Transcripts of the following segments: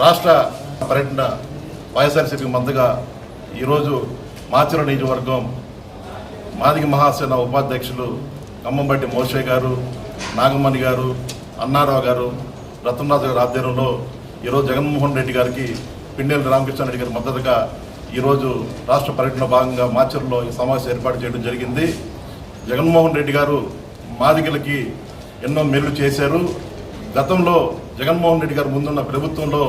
రాష్ట్ర పర్యటన వైఎస్ఆర్సీపీ మందుగా ఈరోజు మాచర నియోజకవర్గం మాదిగ మహాసేన ఉపాధ్యక్షులు కమ్మంబట్టి మోషే గారు నాగమణి గారు అన్నారావు గారు రతన్రాజు గారి ఆధ్వర్యంలో ఈరోజు జగన్మోహన్ రెడ్డి గారికి పిండేలు రామకృష్ణ రెడ్డి గారి మద్దతుగా ఈరోజు రాష్ట్ర పర్యటన భాగంగా మాచర్లో ఈ సమావేశం ఏర్పాటు చేయడం జరిగింది. జగన్మోహన్ రెడ్డి గారు మాదిగలకి ఎన్నో మేలు చేశారు. గతంలో జగన్మోహన్ రెడ్డి గారు ముందున్న ప్రభుత్వంలో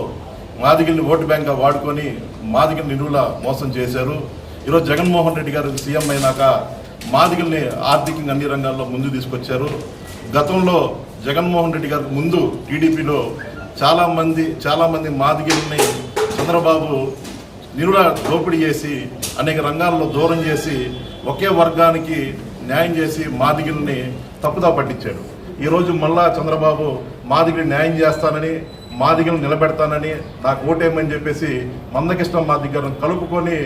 మాదిగిల్ని ఓటు బ్యాంక్గా వాడుకొని మాదిగల్ని నిలువుల మోసం చేశారు. ఈరోజు జగన్మోహన్ రెడ్డి గారు సీఎం అయినాక మాదిగల్ని ఆర్థికంగా అన్ని రంగాల్లో ముందు తీసుకొచ్చారు. గతంలో జగన్మోహన్ రెడ్డి గారికి ముందు టీడీపీలో చాలామంది చాలామంది మాదిగల్ని చంద్రబాబు నిరుడ దోపిడీ చేసి అనేక రంగాల్లో దూరం చేసి ఒకే వర్గానికి న్యాయం చేసి మాదిగల్ని తప్పుదా పట్టించాడు. ఈరోజు మళ్ళా చంద్రబాబు మాదిగిడి న్యాయం చేస్తానని మాదిగలు నిలబెడతానని నాకు ఓటేమని చెప్పేసి మందకృష్ణ మా గారిని కలుపుకొని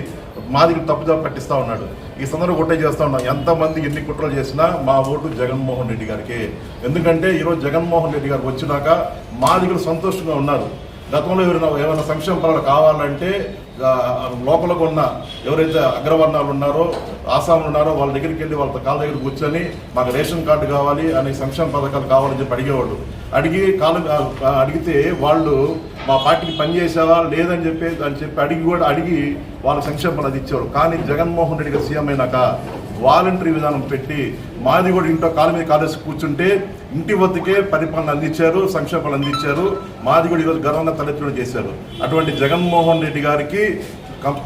మాదిగిడి తప్పుదా పట్టిస్తూ ఉన్నాడు. ఈ సందర్భం ఓటే చేస్తా ఉన్నాం ఎంతమంది ఎన్ని కుట్రలు చేసినా మా ఓటు జగన్మోహన్ రెడ్డి గారికి. ఎందుకంటే ఈరోజు జగన్మోహన్ రెడ్డి గారు వచ్చినాక మాదిగలు సంతోషంగా ఉన్నారు. గతంలో ఎవరైనా ఏమైనా సంక్షేమ పనులు కావాలంటే లోపలకు ఉన్న ఎవరైతే అగ్రవర్ణాలు ఉన్నారో ఆసాములు ఉన్నారో వాళ్ళ దగ్గరికి వెళ్ళి వాళ్ళ కాళ్ళ దగ్గర కూర్చొని మాకు రేషన్ కార్డు కావాలి అనే సంక్షేమ పథకాలు కావాలని చెప్పి అడిగేవాళ్ళు. అడిగి కాలు అడిగితే వాళ్ళు మా పార్టీకి పనిచేసేవా లేదని చెప్పి అని చెప్పి అడిగి కూడా అడిగి వాళ్ళ సంక్షేమ అది ఇచ్చారు కానీ జగన్మోహన్ రెడ్డి గారు సీఎం అయినాక వాలంటరీ విధానం పెట్టి మాది కూడా ఇంట్లో కాలు మీద కాలేసి కూర్చుంటే ఇంటి వద్దకే పరిపాలన అందించారు సంక్షేమాలు అందించారు. మాది కూడా ఈరోజు గర్వంగా తలెత్తడం చేశారు. అటువంటి జగన్మోహన్ రెడ్డి గారికి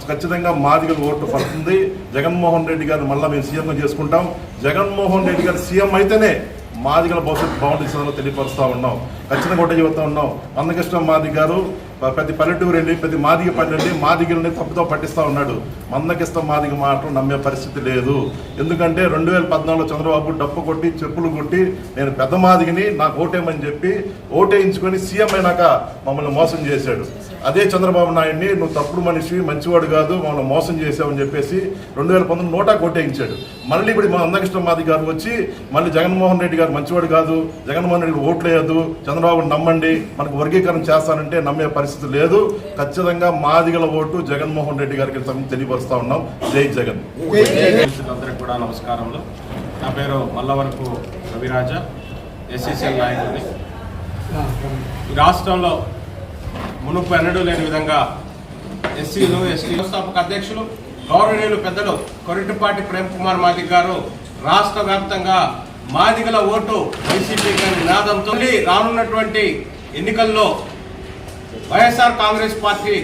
ఖచ్చితంగా మాదిగల ఓటు పడుతుంది. జగన్మోహన్ రెడ్డి గారిని మళ్ళీ మేము సీఎంగా చేసుకుంటాం. జగన్మోహన్ రెడ్డి గారు సీఎం అయితేనే మాదిగల భవిష్యత్తు బాగుంటుంది తెలియపరుస్తూ ఉన్నాం. ఖచ్చితంగా ఒకటే చెబుతా ఉన్నాం. అందకృష్ణ మాది గారు ప్రతి పల్లెటూరు వెళ్ళి ప్రతి మాదిగ పని మాదిగల్ని తప్పుతో పట్టిస్తూ ఉన్నాడు. మందకిస్తాం మాదిగ మాటలు నమ్మే పరిస్థితి లేదు. ఎందుకంటే రెండు వేల పద్నాలుగులో చంద్రబాబు డప్పు కొట్టి చెప్పులు కొట్టి నేను పెద్ద మాదిగిని నాకు ఓటేయమని చెప్పి ఓటేయించుకొని సీఎం అయినాక మమ్మల్ని మోసం చేశాడు. అదే చంద్రబాబు నాయుడిని నువ్వు తప్పుడు మనిషి మంచివాడు కాదు మమ్మల్ని మోసం చేసావని చెప్పేసి రెండు వేల పంతొమ్మిది నోటా కొట్టేయించాడు. మళ్ళీ ఇప్పుడు మా అందకృష్ణ మాది గారు వచ్చి మళ్ళీ జగన్మోహన్ రెడ్డి గారు మంచివాడు కాదు జగన్మోహన్ రెడ్డి ఓట్లు వేయద్దు చంద్రబాబు నమ్మండి మనకు వర్గీకరణ చేస్తానంటే నమ్మే పరిస్థితి లేదు. ఖచ్చితంగా మాదిగల ఓటు జగన్మోహన్ రెడ్డి గారికి తెలియపరుస్తా ఉన్నాం. జై జగన్. అందరికి కూడా నమస్కారములు. నా పేరు మల్లవరపు రవిరాజ ఎస్సీసీఎల్ నాయకుడిని. ఈ రాష్ట్రంలో మునుపు ఎన్నడూ లేని విధంగా ఎస్సీలు ఎస్టీ వ్యవస్థాపక అధ్యక్షులు గౌరవనీయులు పెద్దలు కొరిటిపాటి ప్రేమ్ కుమార్ మాదిక్ గారు రాష్ట్ర వ్యాప్తంగా మాదిగల ఓటు వైసీపీ గారి నినాదంతో రానున్నటువంటి ఎన్నికల్లో వైఎస్ఆర్ కాంగ్రెస్ పార్టీ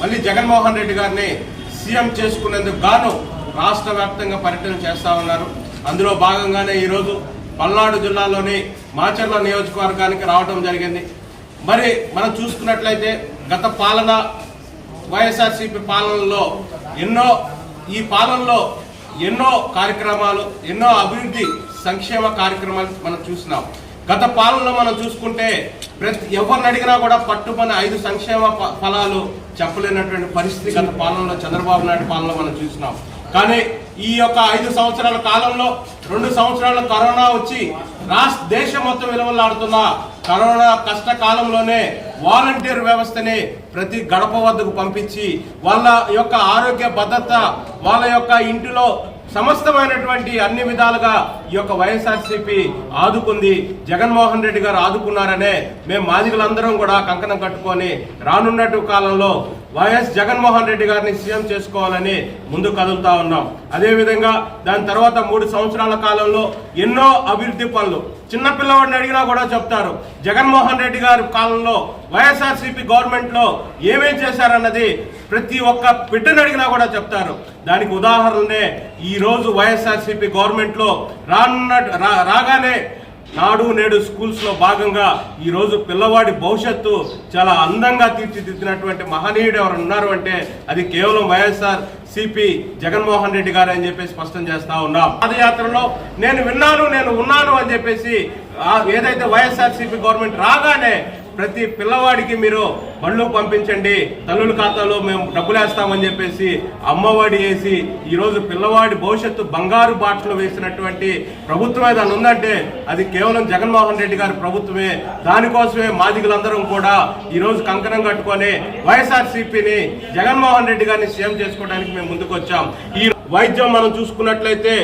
మళ్ళీ జగన్మోహన్ రెడ్డి గారిని సీఎం చేసుకునేందుకు గాను రాష్ట్ర వ్యాప్తంగా పర్యటన చేస్తా ఉన్నారు. అందులో భాగంగానే ఈరోజు పల్నాడు జిల్లాలోని మాచర్ల నియోజకవర్గానికి రావడం జరిగింది. మరి మనం చూసుకున్నట్లయితే గత పాలన వైఎస్ఆర్సీపీ పాలనలో ఎన్నో ఈ పాలనలో ఎన్నో కార్యక్రమాలు ఎన్నో అభివృద్ధి సంక్షేమ కార్యక్రమాలు మనం చూసినాం. గత పాలనలో మనం చూసుకుంటే ప్రతి ఎవరిని అడిగినా కూడా పట్టుమని ఐదు సంక్షేమ ప- ఫలాలు చెప్పలేనటువంటి పరిస్థితి గత పాలనలో చంద్రబాబు నాయుడు పాలనలో మనం చూసినాం. కానీ ఈ యొక్క ఐదు సంవత్సరాల కాలంలో రెండు సంవత్సరాల కరోనా వచ్చి రాష్ట్ర దేశం మొత్తం విలువలాడుతున్న కరోనా కష్టకాలంలోనే వాలంటీర్ వ్యవస్థని ప్రతి గడప వద్దకు పంపించి వాళ్ళ యొక్క ఆరోగ్య భద్రత వాళ్ళ యొక్క ఇంటిలో సమస్తమైనటువంటి అన్ని విధాలుగా ఈ యొక్క వైఎస్ఆర్సీపీ ఆదుకుంది. జగన్మోహన్ రెడ్డి గారు ఆదుకున్నారనే మేము మాదిగలందరం కూడా కంకణం కట్టుకొని రానున్నట్టు కాలంలో వైఎస్ జగన్మోహన్ రెడ్డి గారిని సీఎం చేసుకోవాలని ముందు కదులుతా ఉన్నాం. అదేవిధంగా దాని తర్వాత మూడు సంవత్సరాల కాలంలో ఎన్నో అభివృద్ధి పనులు. చిన్న పిల్లవాడిని అడిగినా కూడా చెప్తారు. జగన్మోహన్ రెడ్డి గారి కాలంలో వైఎస్ఆర్సీపీ గవర్నమెంట్లో ఏమేం చేశారన్నది ప్రతి ఒక్క బిడ్డను అడిగినా కూడా చెప్తారు. దానికి ఉదాహరణనే ఈరోజు వైఎస్ఆర్సీపీ గవర్నమెంట్లో రానున్న రా- రాగానే నాడు నేడు స్కూల్స్లో భాగంగా ఈరోజు పిల్లవాడి భవిష్యత్తు చాలా అందంగా తీర్చిదిద్దినటువంటి మహనీయుడు ఎవరు ఉన్నారు అంటే అది కేవలం వైఎస్ఆర్ సిపి జగన్మోహన్ రెడ్డి గారు అని చెప్పేసి స్పష్టం చేస్తా ఉన్నాం. పాదయాత్రలో నేను విన్నాను నేను ఉన్నాను అని చెప్పేసి ఏదైతే వైఎస్ఆర్ సిపి గవర్నమెంట్ రాగానే ప్రతి పిల్లవాడికి మీరు బండ్లు పంపించండి. తల్లుల ఖాతాలో మేము డబ్బులు వేస్తామని చెప్పేసి అమ్మఒడి వేసి ఈరోజు పిల్లవాడి భవిష్యత్తు బంగారు బాటలు వేసినటువంటి ప్రభుత్వం ఏదైనా ఉందంటే అది కేవలం జగన్మోహన్ రెడ్డి గారి ప్రభుత్వమే. దానికోసమే మాదిగులందరం కూడా ఈరోజు కంకణం కట్టుకొని వైఎస్ఆర్సీపీని జగన్మోహన్ రెడ్డి గారిని సీఎం చేసుకోవడానికి మేము ముందుకొచ్చాం. ఈ వైద్యం మనం చూసుకున్నట్లయితే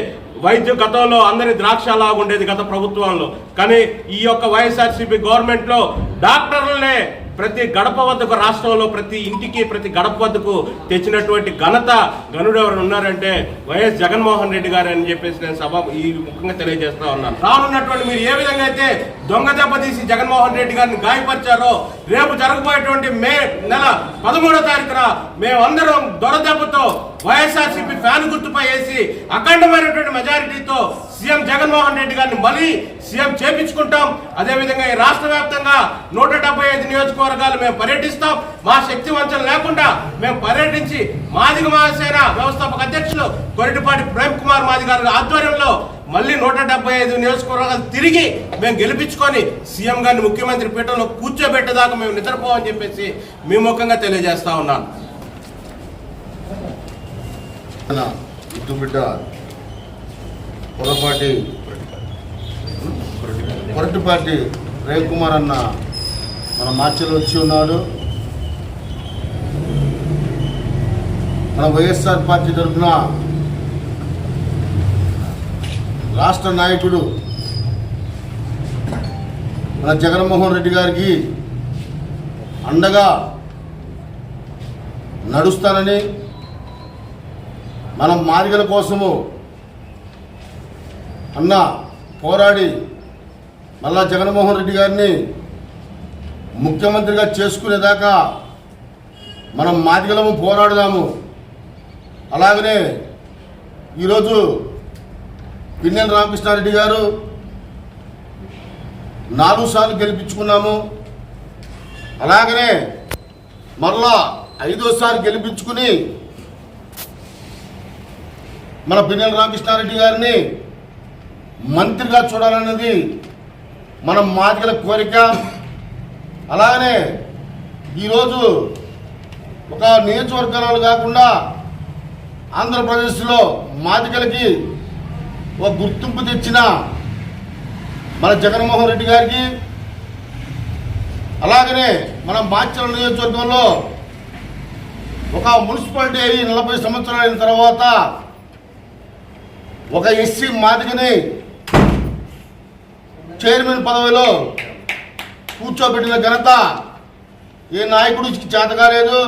వైద్యం గతంలో అందరి ద్రాక్ష లాగుండేది గత ప్రభుత్వంలో. కానీ ఈ యొక్క వైఎస్ఆర్సీపీ గవర్నమెంట్లో డాక్టర్లనే ప్రతి గడప వద్దకు రాష్ట్రంలో ప్రతి ఇంటికి ప్రతి గడప వద్దకు తెచ్చినటువంటి ఘనత గనుడు ఎవరు ఉన్నారంటే వైఎస్ జగన్మోహన్ రెడ్డి గారు అని చెప్పేసి నేను సభ ఈ ముఖంగా తెలియజేస్తా ఉన్నాను. రానున్నటువంటి మీరు ఏ విధంగా అయితే దొంగ దెబ్బతీసి జగన్మోహన్ రెడ్డి గారిని గాయపరిచారో రేపు జరగబోయేటువంటి మే నెల పదమూడో తారీఖున మేమందరం దొరదెబ్బతో వైఎస్ఆర్సీపీ ఫ్యాన్ గుర్తుపై వేసి అఖండమైనటువంటి మెజారిటీతో సీఎం జగన్మోహన్ రెడ్డి గారిని మళ్ళీ సీఎం చేపించుకుంటాం. అదేవిధంగా ఈ రాష్ట్ర వ్యాప్తంగా నూట డెబ్బై ఐదు నియోజకవర్గాలు మేము పర్యటిస్తాం. మా శక్తి వంచన లేకుండా మేము పర్యటించి మాదిగ మహాసేన వ్యవస్థాపక అధ్యక్షులు కొరటిపాటి ప్రేమ్ కుమార్ మాది గారి ఆధ్వర్యంలో మళ్ళీ నూట డెబ్బై ఐదు నియోజకవర్గాలు తిరిగి మేము గెలిపించుకొని సీఎం గారిని ముఖ్యమంత్రి పీఠంలో కూర్చోబెట్టేదాకా మేము నిద్రపోవని చెప్పేసి మీ ముఖంగా తెలియజేస్తా ఉన్నాను. మన ముద్దుబిడ్డ పొరపాటి పొరటిపాటి రేవ్ కుమార్ అన్న మన మార్చిలో వచ్చి ఉన్నాడు. మన వైఎస్ఆర్ పార్టీ తరఫున రాష్ట్ర నాయకుడు మన జగన్మోహన్ రెడ్డి గారికి అండగా నడుస్తానని మనం మార్గల కోసము అన్న పోరాడి మళ్ళా జగన్మోహన్ రెడ్డి గారిని ముఖ్యమంత్రిగా చేసుకునేదాకా మనం మాదిగలము పోరాడదాము. అలాగనే ఈరోజు పిన్నెల రామకృష్ణారెడ్డి గారు నాలుగు సార్లు గెలిపించుకున్నాము. అలాగనే మరలా ఐదోసారి గెలిపించుకుని మన పిన్నెల రామకృష్ణారెడ్డి గారిని మంత్రిగా చూడాలన్నది మన మాదిగల కోరిక. అలాగనే ఈరోజు ఒక నియోజకవర్గాలు కాకుండా ఆంధ్రప్రదేశ్లో మాదికలకి ఒక గుర్తింపు తెచ్చిన మన జగన్మోహన్ రెడ్డి గారికి. అలాగనే మన మాచల నియోజకవర్గంలో ఒక మున్సిపాలిటీ అయ్యి నలభై సంవత్సరాలు అయిన తర్వాత ఒక ఎస్సీ మాదిగని చైర్మన్ పదవిలో కూర్చోబెట్టిన ఘనత ఏ నాయకుడికి చేత కాలేదు.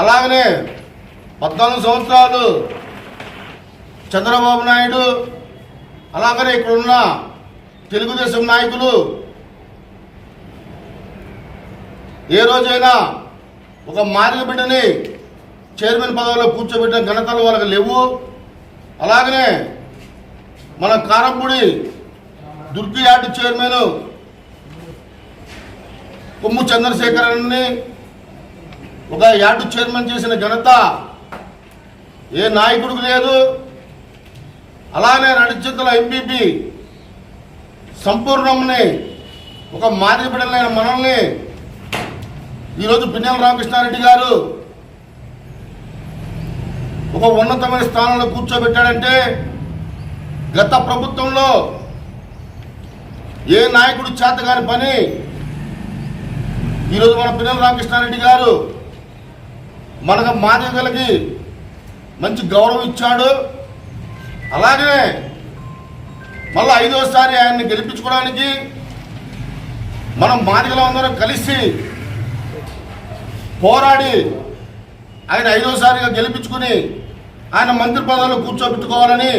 అలాగనే పద్నాలుగు సంవత్సరాలు చంద్రబాబు నాయుడు అలాగనే ఇక్కడున్న తెలుగుదేశం నాయకులు ఏ రోజైనా ఒక మాదిగ బిడ్డని చైర్మన్ పదవిలో కూర్చోబెట్టిన ఘనతలు వాళ్ళకి లేవు. అలాగనే మన కారంపూడి దుర్గి యార్డు చైర్మన్ కొమ్ము చంద్రశేఖరన్ని ఒక యార్డు చైర్మన్ చేసిన ఘనత ఏ నాయకుడికి లేదు. అలానే నడిచింతల ఎంపీపీ సంపూర్ణంని ఒక మాదిరి బిడ్డలైన మనల్ని ఈరోజు పిన్నెల రామకృష్ణారెడ్డి గారు ఒక ఉన్నతమైన స్థానంలో కూర్చోబెట్టాడంటే గత ప్రభుత్వంలో ఏ నాయకుడు చేతగాని పని? ఈరోజు మన పిల్లల రామకృష్ణారెడ్డి గారు మనకు మాదిగలకి మంచి గౌరవం ఇచ్చాడు. అలాగే మళ్ళీ ఐదోసారి ఆయన్ని గెలిపించుకోవడానికి మనం మాదిగలం అందరం కలిసి పోరాడి ఆయన ఐదోసారిగా గెలిపించుకుని ఆయన మంత్రి పదవిలో కూర్చోబెట్టుకోవాలని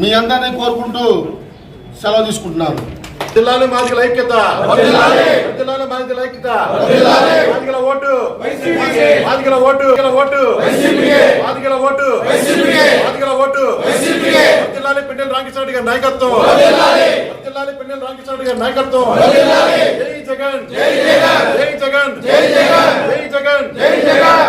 మీ అందరినీ కోరుకుంటూ సెలవు తీసుకుంటున్నాను. జిల్లాలో మాదిగల ఐక్యత. జిల్లాలో. మాదిగల ఐక్యత. మాదిగల ఓటు. మాదిగల ఓటు. ఓటు. మాదిగల ఓటు. మాదిగల ఓటు. జిల్లాలో పిన్నెల రామకృష్ణ గారి నాయకత్వం. జిల్లాలో. పిన్నెల రామకృష్ణ గారి నాయకత్వం. జై జగన్. జై జగన్. జై జగన్. జై జగన్.